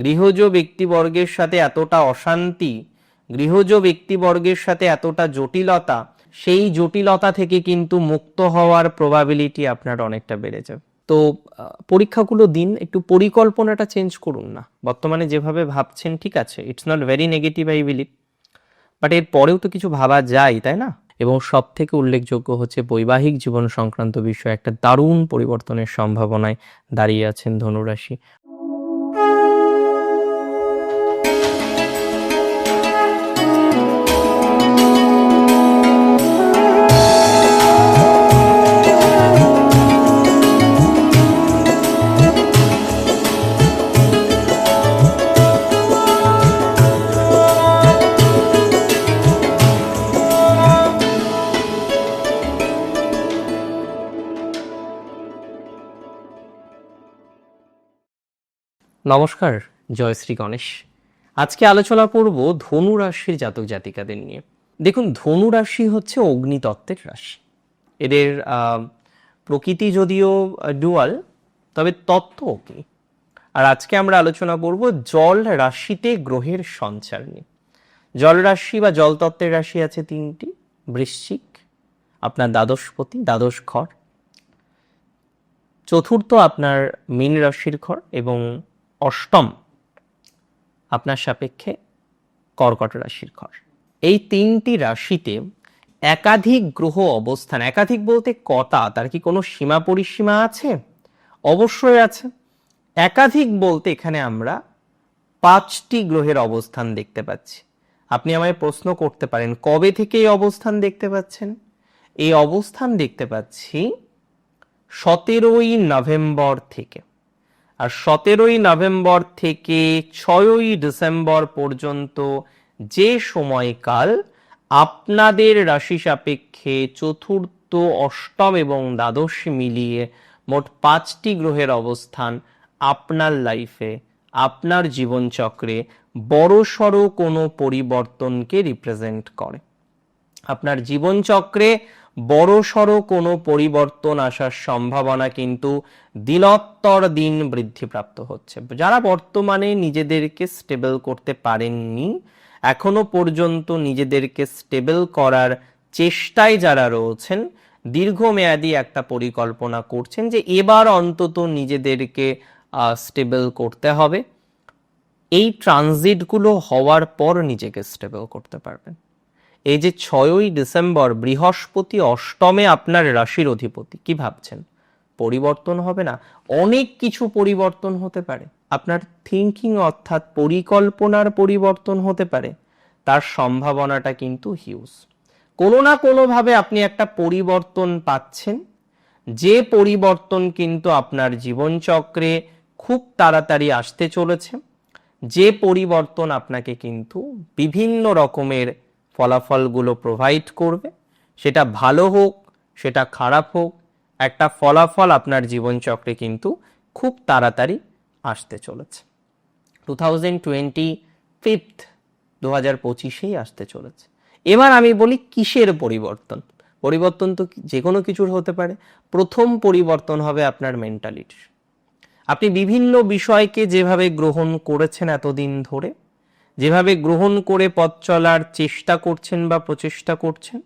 গৃহজ ব্যক্তিবর্গের সাথে এতটা অশান্তি, গৃহজ ব্যক্তিবর্গের সাথে এতটা জটিলতা, সেই জটিলতা থেকে কিন্তু মুক্ত হওয়ার প্রবাবিলিটি আপনার অনেকটা বেড়ে যাবে। তো পরীক্ষাগুলো দিন, একটু পরিকল্পনাটা চেঞ্জ করুন না। বর্তমানে যেভাবে ভাবছেন, ঠিক আছে it's not very negative I believe but এর পরেও তো কিছু ভাবা যায়, তাই না? এবং সব থেকে উল্লেখযোগ্য হচ্ছে বৈবাহিক জীবন সংক্রান্ত বিষয়ে, একটা দারুণ পরিবর্তনের সম্ভাবনায় দাঁড়িয়ে আছেন ধনুরাশি। নমস্কার, জয় শ্রী গণেশ। আজকে আলোচনা করব ধনু রাশির জাতক জাতিকাদের নিয়ে। দেখুন, ধনু রাশি হচ্ছে অগ্নিতত্ত্বের রাশি। এদের প্রকৃতি যদিও ডুয়াল তবে তত্ত্ব অগ্নি আর আজকে আমরা আলোচনা করব জল রাশিতে গ্রহের সঞ্চার নিয়ে। জল রাশি বা জল তত্ত্বের রাশি আছে তিনটি, বৃশ্চিক, আপনার দ্বাদশপতি, দ্বাদশ ঘর। চতুর্থ আপনার মীন রাশির ঘর এবং অষ্টম। আপনার সাপেক্ষে কর্কট রাশির ঘর। এই তিনটি রাশিতে একাধিক গ্রহ অবস্থান, একাধিক বলতে কটা তার কি কোনো সীমা পরিসীমা আছে? অবশ্যই আছে। একাধিক বলতে এখানে আমরা পাঁচটি গ্রহের অবস্থান দেখতে পাচ্ছি। আপনি আমায় প্রশ্ন করতে পারেন, কবে থেকে এই অবস্থান দেখতে পাচ্ছেন? এই অবস্থান দেখতে পাচ্ছি সতেরোই নভেম্বর থেকে। আর সতেরোই নভেম্বর থেকে ছয়ই ডিসেম্বর পর্যন্ত যে সময়কাল আপনাদের রাশি সাপেক্ষে চতুর্থ, অষ্টম এবং দ্বাদশ মিলিয়ে মোট পাঁচটি গ্রহের অবস্থান আপনার লাইফে আপনার জীবনচক্রে বড়সড় কোনো পরিবর্তনকে রিপ্রেজেন্ট করে। আপনার জীবনচক্রে বড়সড় কোনো পরিবর্তন আসার সম্ভাবনা কিন্তু দিনত্তর দিন বৃদ্ধিপ্রাপ্ত হচ্ছে। যারা বর্তমানে নিজেদেরকে স্টেবল করতে পারেননি, এখনও পর্যন্ত নিজেদেরকে স্টেবল করার চেষ্টায় যারা রয়েছেন, দীর্ঘমেয়াদী একটা পরিকল্পনা করছেন যে এবার অন্তত নিজেদেরকে স্টেবল করতে হবে। এই ট্রানজিটগুলো হওয়ার পর নিজেকে স্টেবল করতে পারবেন। এই যে ছয়ই ডিসেম্বর বৃহস্পতি অষ্টমে আপনার রাশির অধিপতি, কি ভাবছেন? পরিবর্তন হবে না? অনেক কিছু পরিবর্তন হতে পারে। আপনার থিঙ্কিং অর্থাৎ পরিকল্পনার পরিবর্তন হতে পারে। তার সম্ভাবনাটা কিন্তু হিউজ কোনো না কোনোভাবে আপনি একটা পরিবর্তন পাচ্ছেন। যে পরিবর্তন কিন্তু আপনার জীবনচক্রে খুব তাড়াতাড়ি আসতে চলেছে। যে পরিবর্তন আপনাকে কিন্তু বিভিন্ন রকমের ফলাফলগুলো প্রোভাইড করবে। সেটা ভালো হোক, সেটা খারাপ হোক, একটা ফলাফল আপনার জীবনচক্রে কিন্তু খুব তাড়াতাড়ি আসতে চলেছে। টু থাউজেন্ড টোয়েন্টি ফিফথ দু হাজার পঁচিশেই আসতে চলেছে। এবার আমি বলি কিসের পরিবর্তন? পরিবর্তন তো যে কোনো কিছুর হতে পারে। প্রথম পরিবর্তন হবে আপনার মেন্টালিটির আপনি বিভিন্ন বিষয়কে যেভাবে গ্রহণ করেছেন এতদিন ধরে যেভাবে গ্রহণ করে পথ চলার চেষ্টা করছেন বা প্রচেষ্টা করছেন,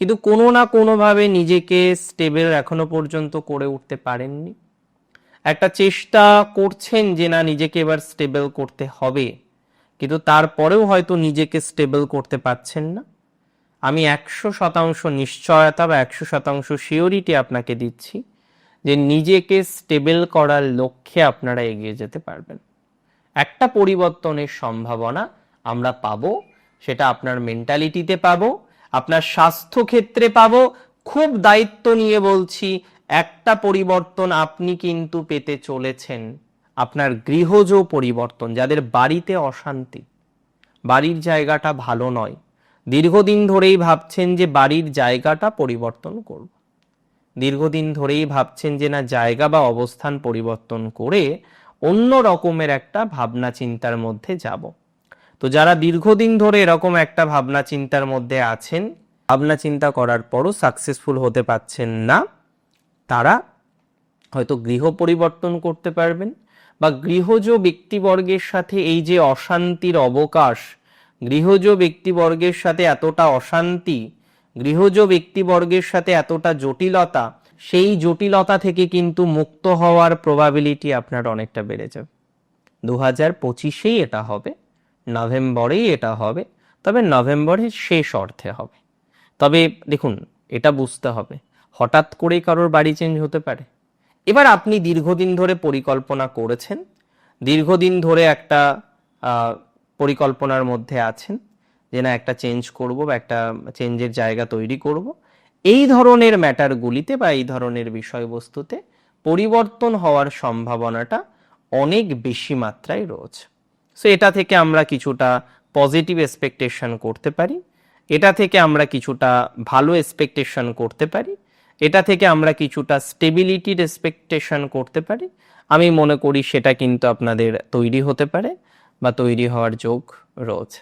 কিন্তু কোনো না কোনোভাবে নিজেকে স্টেবল এখনও পর্যন্ত করে উঠতে পারেননি। একটা চেষ্টা করছেন যে না নিজেকে এবার স্টেবল করতে হবে, কিন্তু তারপরেও হয়তো নিজেকে স্টেবল করতে পারছেন না। আমি একশো শতাংশ নিশ্চয়তা বা একশো শতাংশ শিওরিটি আপনাকে দিচ্ছি যে নিজেকে স্টেবল করার লক্ষ্যে আপনারা এগিয়ে যেতে পারবেন। একটা পরিবর্তনের সম্ভাবনা আমরা পাবো, সেটা আপনার মেন্টালিটিতে পাবো, আপনার স্বাস্থ্য ক্ষেত্রে পাব। খুব দায়িত্ব নিয়ে বলছি, একটা পরিবর্তন আপনি কিন্তু পেতে চলেছেন। আপনার গৃহজ পরিবর্তন, যাদের বাড়িতে অশান্তি, বাড়ির জায়গাটা ভালো নয়, দীর্ঘদিন ধরেই ভাবছেন যে বাড়ির জায়গাটা পরিবর্তন করব। দীর্ঘদিন ধরেই ভাবছেন যে না, জায়গা বা অবস্থান পরিবর্তন করে অন্য রকমের একটা ভাবনা চিন্তার মধ্যে যাব। তো যারা দীর্ঘদিন ধরে এরকম একটা ভাবনা চিন্তার মধ্যে আছেন, ভাবনা চিন্তা করার পরও সাকসেসফুল হতে পারছেন না, তারা হয়তো গৃহ পরিবর্তন করতে পারবেন বা গৃহজ ব্যক্তিবর্গের সাথে এই যে অশান্তির অবকাশ, গৃহজ ব্যক্তিবর্গের সাথে এতটা অশান্তি, গৃহজ ব্যক্তিবর্গের সাথে এতটা জটিলতা সেই জটিলতা থেকে কিন্তু মুক্ত হওয়ার প্রবাবিলিটি আপনার অনেকটা বেড়ে যাবে। দু হাজার পঁচিশেই এটা হবে, নভেম্বরেই এটা হবে, তবে নভেম্বরের শেষ অর্থে হবে। তবে দেখুন, এটা বুঝতে হবে, হঠাৎ করেই কারোর বাড়ি চেঞ্জ হতে পারে। এবার আপনি দীর্ঘদিন ধরে পরিকল্পনা করেছেন, দীর্ঘদিন ধরে একটা পরিকল্পনার মধ্যে আছেন যে না, একটা চেঞ্জ করব বা একটা চেঞ্জের জায়গা তৈরি করব। এই ধরনের ম্যাটারগুলিতে বা এই ধরনের বিষয়বস্তুতে পরিবর্তন হওয়ার সম্ভাবনাটা অনেক বেশি মাত্রায় রয়েছে। সো এটা থেকে আমরা কিছুটা পজিটিভ এক্সপেকটেশন করতে পারি, এটা থেকে আমরা কিছুটা ভালো এক্সপেকটেশন করতে পারি, এটা থেকে আমরা কিছুটা স্টেবিলিটির এক্সপেকটেশন করতে পারি। আমি মনে করি সেটা কিন্তু আপনাদের তৈরি হতে পারে বা তৈরি হওয়ার যোগ রয়েছে।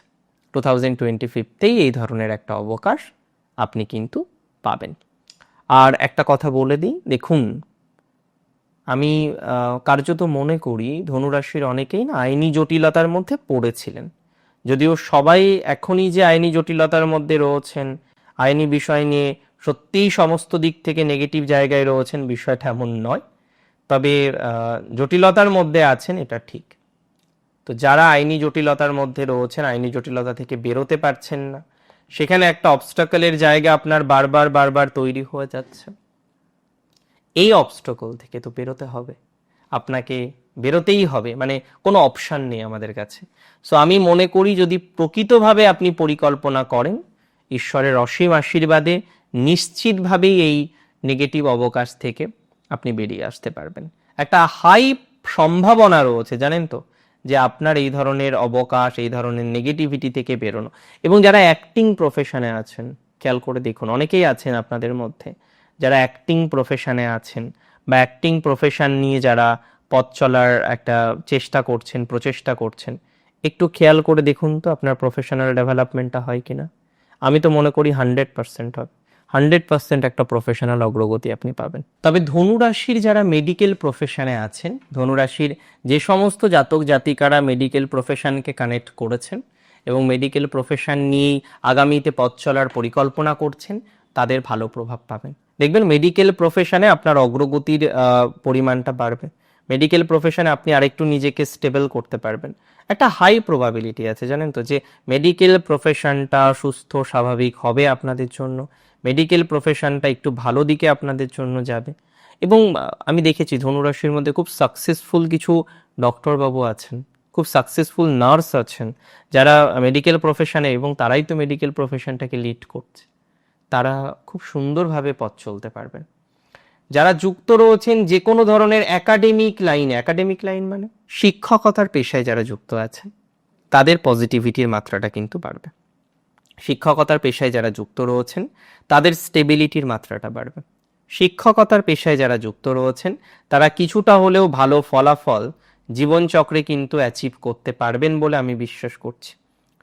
টু থাউজেন্ড টোয়েন্টি ফিফতেই এই ধরনের একটা অবকাশ আপনি কিন্তু পাবেন। আর একটা কথা বলে দিই, দেখুন, আমি কার্যত মনে করি ধনুরাশির অনেকেই না আইনি জটিলতার মধ্যে পড়েছিলেন। যদিও সবাই এখনই যে আইনি জটিলতার মধ্যে রয়েছেন, আইনি বিষয় নিয়ে সত্যিই সমস্ত দিক থেকে নেগেটিভ জায়গায় রয়েছেন বিষয়টা এমন নয়। তবে জটিলতার মধ্যে আছেন এটা ঠিক। তো যারা আইনি জটিলতার মধ্যে রয়েছেন, আইনি জটিলতা থেকে বেরোতে পারছেন না সেখানে একটা অবস্টাকলের জায়গা আপনার বারবার বারবার তৈরি হয়ে যাচ্ছে। এই অবস্টকল থেকে তো বেরোতে হবে। আপনাকে বেরোতেই হবে মানে কোনো অপশান নেই আমাদের কাছে। সো আমি মনে করি যদি প্রকৃতভাবে আপনি পরিকল্পনা করেন, ঈশ্বরের অসীম আশীর্বাদে নিশ্চিতভাবেই এই নেগেটিভ অবকাশ থেকে আপনি বেরিয়ে আসতে পারবেন। একটা হাই সম্ভাবনা রয়েছে, জানেন তো? যে আপনার এই ধরনের অবকাশ, এই ধরনের নেগেটিভিটি থেকে বেরোনো। এবং যারা অ্যাক্টিং প্রফেশনে আছেন, খেয়াল করে দেখুন, অনেকেই আছেন আপনাদের মধ্যে, যারা অ্যাক্টিং প্রফেশনে আছেন বা অ্যাক্টিং প্রফেশন নিয়ে যারা পথ চলার একটা চেষ্টা করছেন, প্রচেষ্টা করছেন, একটু খেয়াল করে দেখুন তো আপনার প্রফেশনাল ডেভেলপমেন্টটা হয় কিনা। আমি তো মনে করি হান্ড্রেড পার্সেন্ট হবে। হান্ড্রেড পার্সেন্ট একটা প্রফেশনাল অগ্রগতি আপনি পাবেন। তবে ধনুরাশির যারা মেডিকেল প্রফেশনে আছেন, ধনুরাশির যে সমস্ত জাতক জাতিকারা মেডিকেল প্রফেশনকে কানেক্ট করেছেন এবং মেডিকেল প্রফেশন নিয়েই আগামীতে পথ চলার পরিকল্পনা করছেন, তাদের ভালো প্রভাব পাবেন। দেখবেন মেডিকেল প্রফেশনে আপনার অগ্রগতির পরিমাণটা বাড়বে। মেডিকেল প্রফেশনে আপনি আরেকটু নিজেকে স্টেবল করতে পারবেন। একটা হাই প্রবাবিলিটি আছে, জানেন তো, যে মেডিকেল প্রফেশনটা সুস্থ, স্বাভাবিক হবে আপনাদের জন্য। মেডিকেল প্রফেশনটা একটু ভালো দিকে আপনাদের জন্য যাবে। এবং আমি দেখেছি ধনুরাশির মধ্যে খুব সাকসেসফুল কিছু ডক্টরবাবু আছেন, খুব সাকসেসফুল নার্স আছেন, যারা মেডিকেল প্রফেশনে এবং তারাই তো মেডিকেল প্রফেশনটাকে লিড করছে। তারা খুব সুন্দরভাবে পথ চলতে পারবেন। যারা যুক্ত রয়েছেন যে কোনো ধরনের একাডেমিক লাইন একাডেমিক লাইন মানে শিক্ষকতার পেশায় যারা যুক্ত আছেন, তাদের পজিটিভিটির মাত্রাটা কিন্তু বাড়বে। শিক্ষকতার পেশায় যারা যুক্ত রয়েছেন, তাদের স্টেবিলিটির মাত্রাটা বাড়বে। শিক্ষকতার পেশায় যারা যুক্ত রয়েছেন, তারা কিছুটা হলেও ভালো ফলাফল জীবনচক্রে কিন্তু অ্যাচিভ করতে পারবেন বলে আমি বিশ্বাস করছি।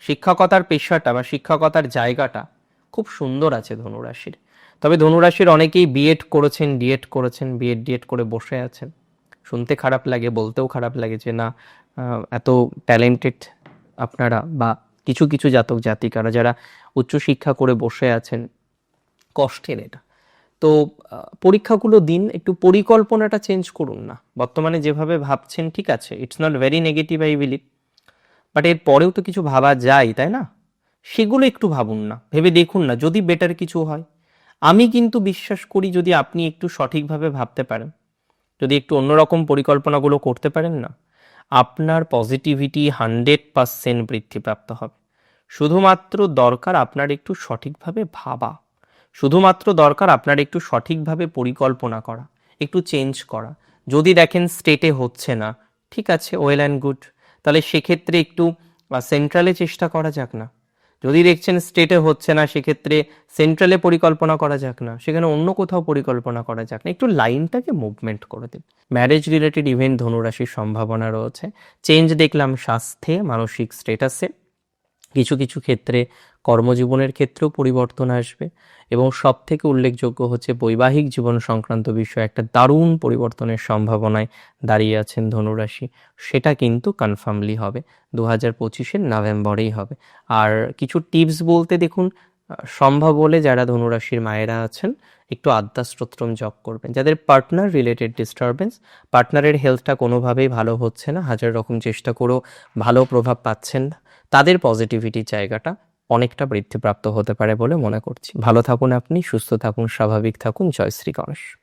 শিক্ষকতার পেশাটা বা শিক্ষকতার জায়গাটা খুব সুন্দর আছে ধনুরাশির। তবে ধনুরাশির অনেকেই বিএড করেছেন ডিএড করেছেন বিএড ডিএড করে বসে আছেন। শুনতে খারাপ লাগে, বলতেও খারাপ লাগে যে না এত ট্যালেন্টেড আপনারা বা কিছু কিছু জাতক জাতিকারা যারা উচ্চশিক্ষা করে বসে আছেন, কষ্টের এটা। তো পরীক্ষাগুলো দিন, একটু পরিকল্পনাটা চেঞ্জ করুন না। বর্তমানে যেভাবে ভাবছেন, ঠিক আছে it's not very negative I believe but এর পরেও তো কিছু ভাবা যায়, তাই না? সেগুলো একটু ভাবুন না, ভেবে দেখুন না, যদি বেটার কিছু হয়। আমি কিন্তু বিশ্বাস করি, যদি আপনি একটু সঠিকভাবে ভাবতে পারেন, যদি একটু অন্যরকম পরিকল্পনাগুলো করতে পারেন না আপনার পজিটিভিটি হান্ড্রেড পারসেন্ট বৃদ্ধিপ্রাপ্ত হবে। শুধুমাত্র দরকার আপনার একটু সঠিকভাবে ভাবা। শুধুমাত্র দরকার আপনার একটু সঠিকভাবে পরিকল্পনা করা, একটু চেঞ্জ করা। যদি দেখেন স্টেটে হচ্ছে না, ঠিক আছে ওয়েল অ্যান্ড গুড তাহলে সেক্ষেত্রে একটু সেন্ট্রালে চেষ্টা করা যাক না। যদি দেখছেন স্টেটে হচ্ছে না, সেক্ষেত্রে সেন্ট্রালে পরিকল্পনা করা যাক না, সেখানে অন্য কোথাও পরিকল্পনা করা যাক না, একটু লাইনটাকে মুভমেন্ট করে দিন। ম্যারেজ রিলেটেড ইভেন্ট ধনুরাশির সম্ভাবনা রয়েছে। চেঞ্জ দেখলাম, স্বাস্থ্যে, মানসিক স্টেটাসে কিছু কিছু ক্ষেত্রে কর্মজীবনের ক্ষেত্রেও পরিবর্তন আসবে এবং সব থেকে উল্লেখযোগ্য হচ্ছে বৈবাহিক জীবন সংক্রান্ত বিষয়ে একটা দারুণ পরিবর্তনের সম্ভাবনায় দাঁড়িয়ে আছেন ধনুরাশি। সেটা কিন্তু কনফার্মলি হবে। দু হাজার পঁচিশের নভেম্বরেই হবে। আর কিছু টিপস বলতে দেখুন সম্ভব হলে যারা ধনুরাশির মায়েরা আছেন, একটু আদ্যা স্তোত্রম জপ করবেন। যাদের পার্টনার রিলেটেড ডিস্টারবেন্স পার্টনারের হেলথটা কোনোভাবেই ভালো হচ্ছে না। হাজার রকম চেষ্টা করেও ভালো প্রভাব পাচ্ছেন না। তাদের পজিটিভিটি জায়গাটা অনেকটা বৃদ্ধিপ্রাপ্ত হতে পারে বলে মনে করছি। ভালো থাকুন আপনি, সুস্থ থাকুন, স্বাভাবিক থাকুন। জয় শ্রী গণেশ।